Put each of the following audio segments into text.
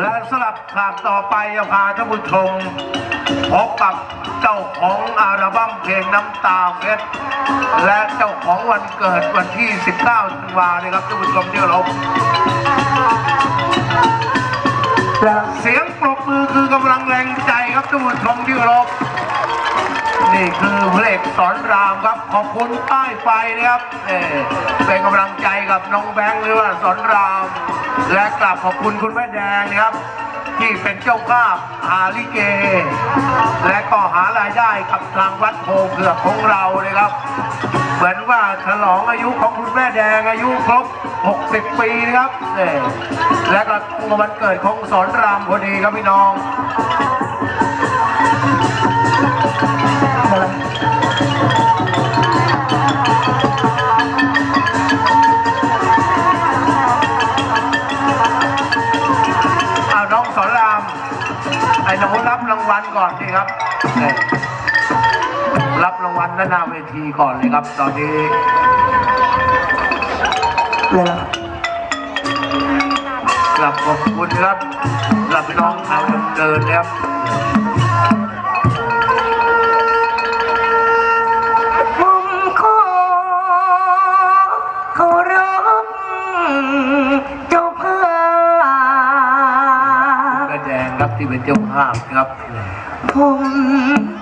และสลับฉากต่อไปจะพาท่านผู้ชมพบกับเจ้าของอัลบั้มเพลงน้ำตาเพชรและเจ้าของวันเกิดวันที่ 19ธันวาเนี่ยครับท่านผู้ชมที่เคารพเสียงปรบมือคือกำลังแรงใจครับท่านผู้ชมที่เคานี่คือเพลงสอนรามครับขอบคุณป้ายไฟนะครับเออเป็นกำลังใจกับน้องแบงค์หรือว่าสอนราม และกลับขอบคุณคุณแม่แดงนะครับ ที่เป็นเจ้าภาพหาลิเก และก็หารายได้กับทางวัดโพเผือกของเรานะครับ เหมือนว่าฉลองอายุของคุณแม่แดงอายุครบ 60 ปีนะครับและก็วันเกิดของสอนรามพอดีครับพี่น้อง รางวัลก่อนสิครับ รับรางวัลด้านหน้าเวทีก่อนเลยครับ ตอนนี้กลับขอบคุณครับกลับน้องชาวดำเนินนะครับผมขอเคารพเจ้าภาพแม่แดงครับที่เป็นเจ้าภาพครับ ผม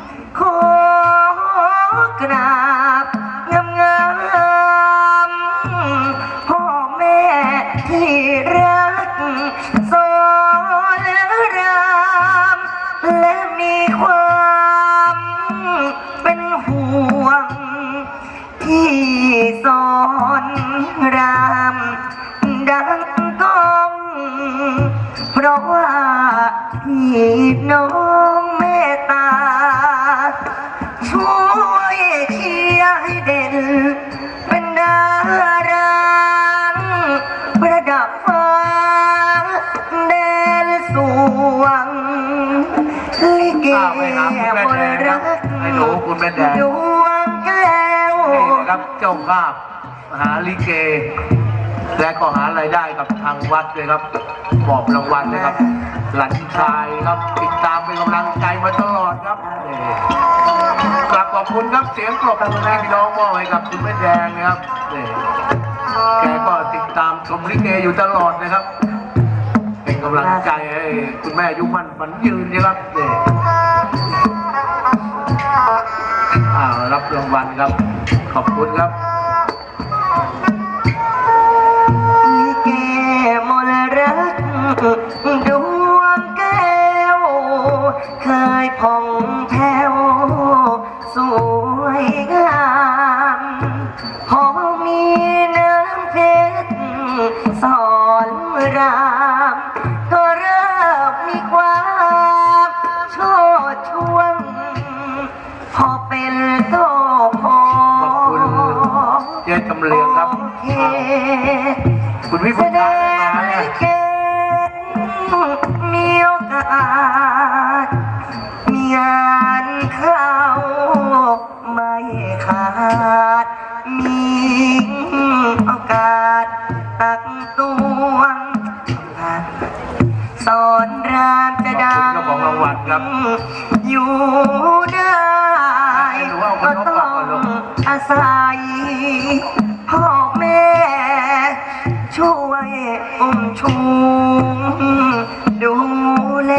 ไปหาคุณแม่แดงครับให้หนูคุณแม่แดงดวงแก้วนี่นะครับเจ้าภาพหาลิเก และก็หารายได้กับทางวัดเลยครับมอบรางวัลนะครับ หลันชายครับติดตามเป็นกำลังใจมาตลอดครับนี่กลับขอบคุณครับเสียงปรบมือให้พี่น้องมอบให้กับคุณแม่แดงนะครับนี่แกก็ติดตามชมลิเกอยู่ตลอดนะครับ เป็นกำลังใจให้คุณแม่อายุมั่นฝันยืนนะครับ อ่ารับรางวัลครับ ขอบคุณครับ เจ๊จำเลียงครับโอเคคุณวิแสพุทดธางมา อาศัยพ่อแม่ ช่วยอุ้มชูดูแล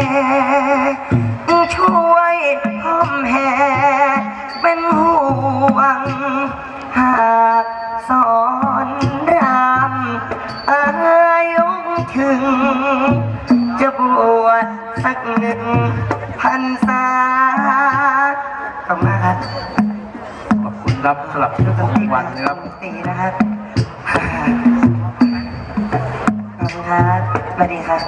ช่วยพ่อแม่เป็นห่วง หากสอนรำอายุถึง จะบวชสักหนึ่ง ครับสำหรับเจ้าของรางวัลนะครับตีนะครับขอบคุณครับสวัสดีครับ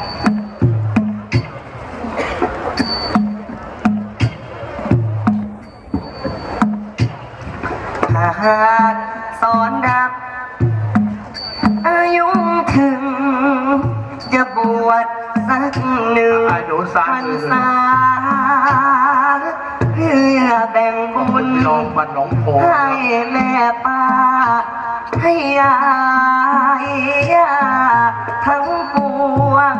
หากสอนดับ อายุถึง จะบวชสักหนึ่งอ่าหนูสาพรธุรษาเพื่อแบ่งบุญลงบ้านหนองโพให้แม่ป้าให้ยายยาทั้งปวง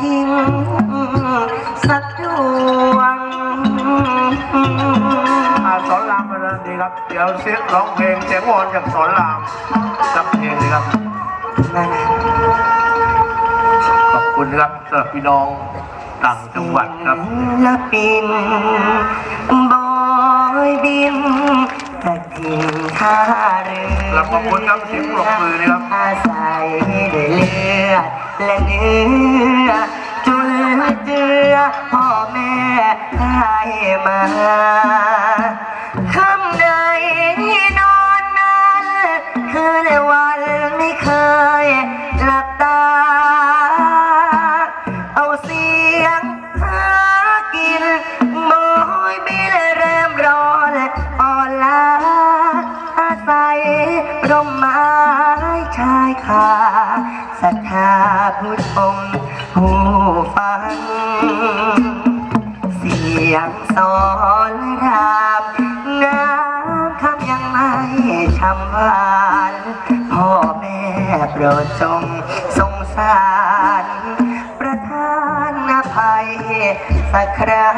ทิ้งสักดวงอาสอนรามมาแล้วดีครับ เดี๋ยวเสียงร้องเพลงเสียงวอนจากสอนรามสักเพลงเลยครับขอบคุณครับสำหรับพี่น้องต่างจังหวัดครับละปินบอยบิน ทิ้งท่าเรือแล้วขอบคุณครับเสียงปรบมือนะครับอาศัยด้วยเลือดและเนื้อจุนเจือพ่อแม่ให้มา ทำหวานพ่อแม่โปรดจงสงสาร ประทานอภัยสักครั้ง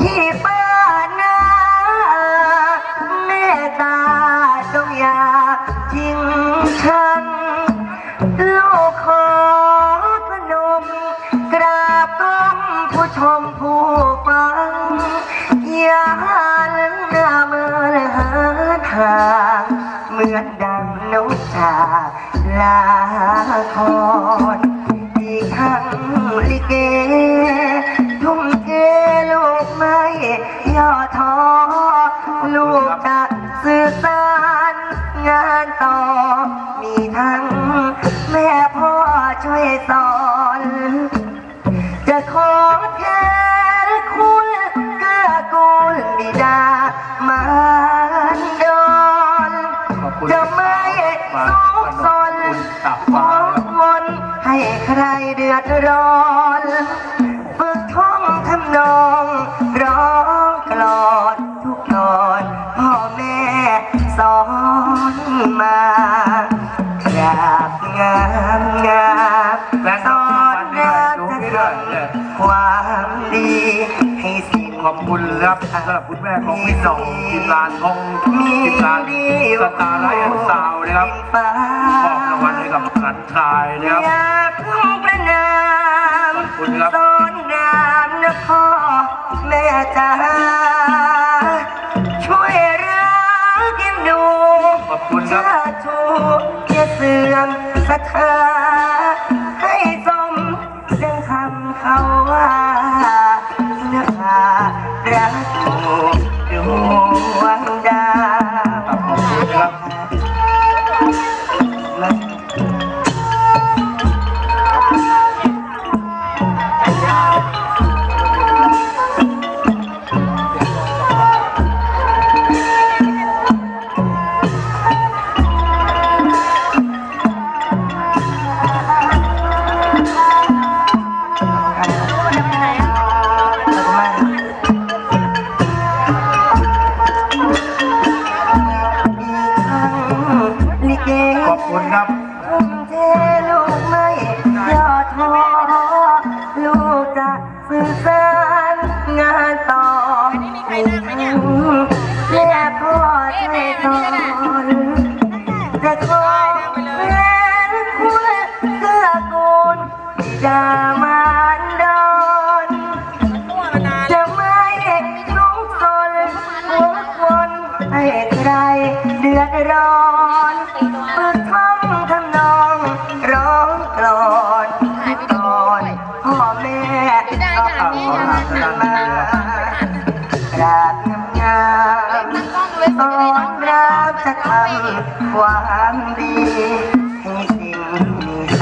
ที่ป้ นดังนกจาลาคอนอีกทั้งลิเก ให้ใครเดือดร้อนฝึกท่องทำนองร้องกลอนทุกตอนพ่อแม่สอนมากราบงามงามและสสออนนงาามมดูจะนี่ทด้วยเนี่ยำความดีให้สิ่งขอบคุณครับสำหรับคุณแม่ของพี่หน่องทีมงานของทีมงานสตาร์ไลท์ซาวนะครับฟ้ามอบรางวัลให้กับหลานชายนะครับ ม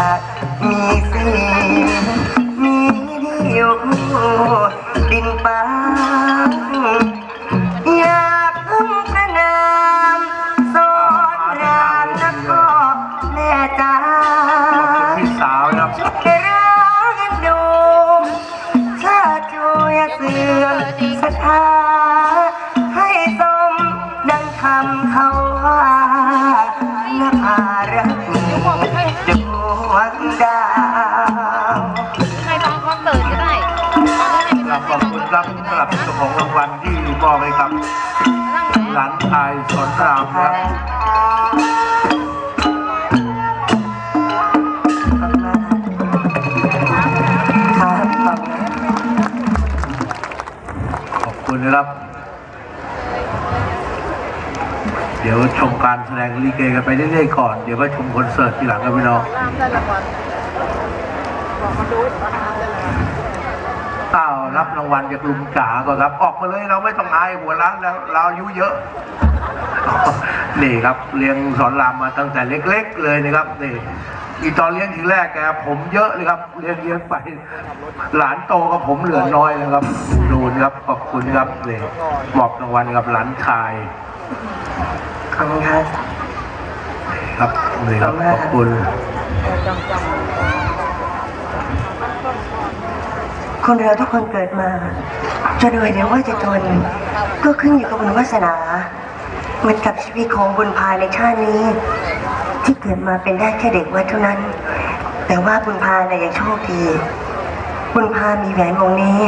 มีค่ามีสิ่ มอบให้กับสำหลานชายสอนรามครับขอบคุณมากครับครับขอบคุณนะขอบคุณนะครับ เดี๋ยวชมการแสดงลิเกกันไปเรื่อยๆก่อน เดี๋ยวก็ชมคอนเสิร์ตทีหลังกันพี่น้องอ้าว รับรางวัลจากลุงจ๋าก่อนครับ ออกมาเลยเราไม่ต้องอายหัวร้านแล้วเราอายุเยอะ นี่ครับเลี้ยงสอนรามมาตั้งแต่เล็ก ๆ เลยนะครับนี่อีตอนเลี้ยงทีแรกแกผมเยอะเลยครับเลี้ยงเลี้ยงไป หลานโตกับผมเหลือน้อยแล้วครับดูนะครับขอบคุณครับนี่มอบรางวัลกับหลานชายขอบคุณครับครับนี่ครับขอบคุณ คนเราทุกคนเกิดมาจะรวยหรือว่าจะจนก็ขึ้นอยู่กับบุญวาสนาเหมือนกับชีวิตของบุญพาในชาตินี้ ที่เกิดมาเป็นได้แค่เด็กวัดเท่านั้น แต่ว่าบุญพาเนี่ยยังโชคดี บุญพามีแหวนวงนี้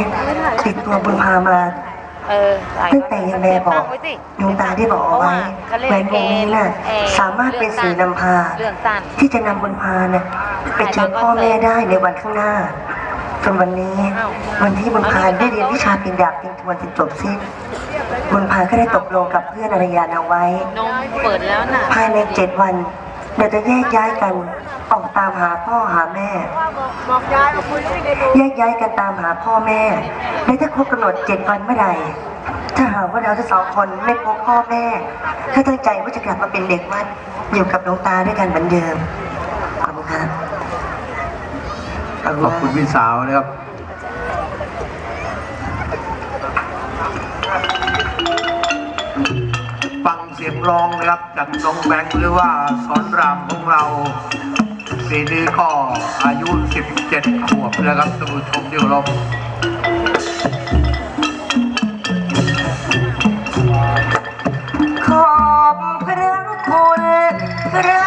ติดตัวบุญพามาเออหลายตั้งแต่ยังแม่บอกตั้งไว้สิดวงตาได้บอกเอาไว้แหวนวงนี้น่ะสามารถเป็นสื่อนำพาเรื่องสั้นที่จะนำบุญพาน่ะไปเจอพ่อแม่ได้ในวันข้างหน้าจ นวันนี้ วันที่บุญพาได้เรียนวิชาปินดาบปินทวนจนจบสิ้นบุญพาก็ได้ตกลงกับเพื่อนอารยานเอาไว้ นมเปิดแล้วน่ะ ภายในเจ็ดวันเราจะแยกย้ายกันออกตามหาพ่อหาแม่แยกย้ายกันตามหาพ่อแม่และถ้าครบกำหนดเจ็ดวันเมื่อไหร่ถ้าหากว่าเราทั้งสองคนไม่พบพ่อแม่ก็ตั้งใจว่าจะกลับมาเป็นเด็กวัดอยู่กับหลวงตาด้วยกันเหมือนเดิมขอบคุณครับ ขอบขอบคุคุณณพี่สาวนะครับฟังเสียงร้องนะครับจากน้องแบงค์หรือว่าสอนรามของเราปีนี้ก็อายุ 17 ขวบนะครับท่านผู้ชมที่เคารพขอบพระคุณครับ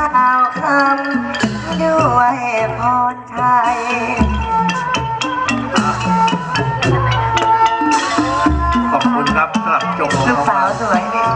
ล่าวคำด้วยพรไทย ขอบคุณครับสำหรับจงลูกสาวสวยนี่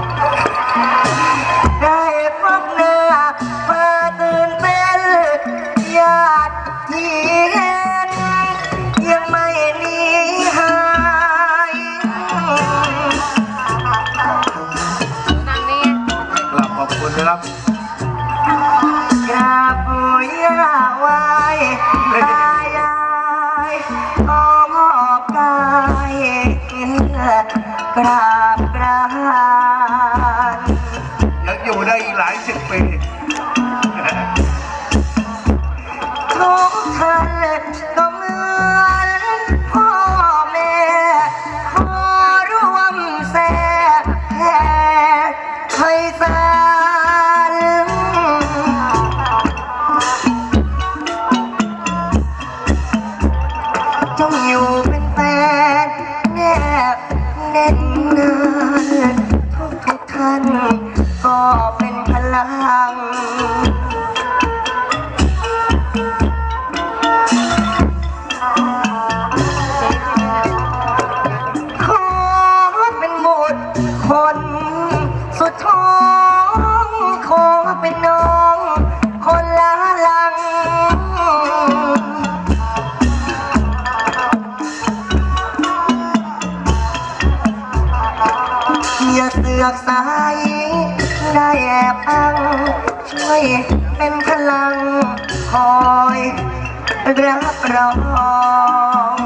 ก เสือกสาย ได้แอบอ้างช่วยเป็นพลังคอยรับรอง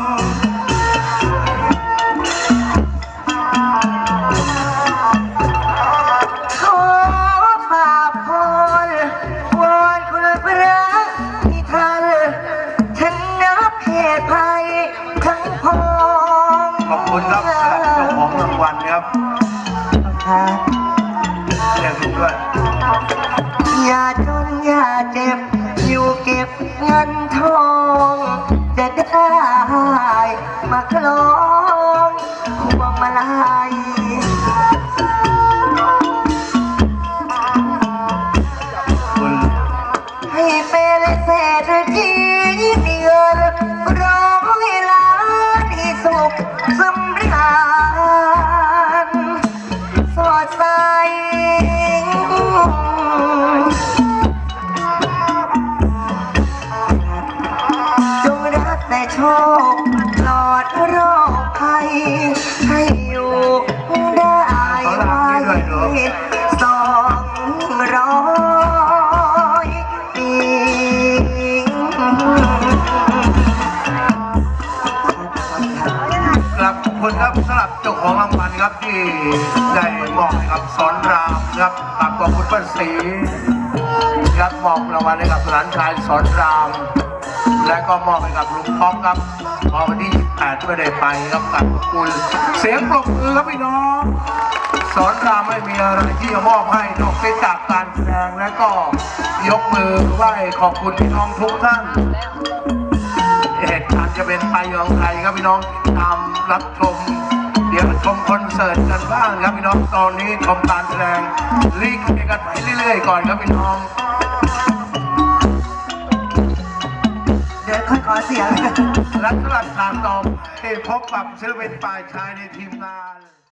แต่โชคปลอดโรคภัยให้อยู่ได้ไว้สองร้อยปีครับขอบคุณครับสำหรับเจ้าของรางวัลครับที่ได้มอบให้กับสอนรามครับกับขอบคุณป้าศรีครับมอบรางวัลให้กับหลานชายสอนราม และก็มอบให้กับลุงป๊อกครับพอวันที่28ไม่ได้ไปครับกับขอบคุณเสียงปรบมือครับพี่น้อง สอนรามไม่มีอะไรที่จะมอบให้นอกจากการแสดงและก็ยกมือไหว้ขอบคุณพี่น้องทุกท่านเหตุการณ์จะเป็นไปอย่างไรครับพี่น้องตามรับชม เดี๋ยวชมคอนเสิร์ตกันบ้างครับพี่น้องตอนนี้ชมการแสดงลีกกันไปเรื่อยๆก่อนครับพี่น้อง เสียงและสำหรับฉามต่อไปพบกับศิลปินปลายชายในทีมงาน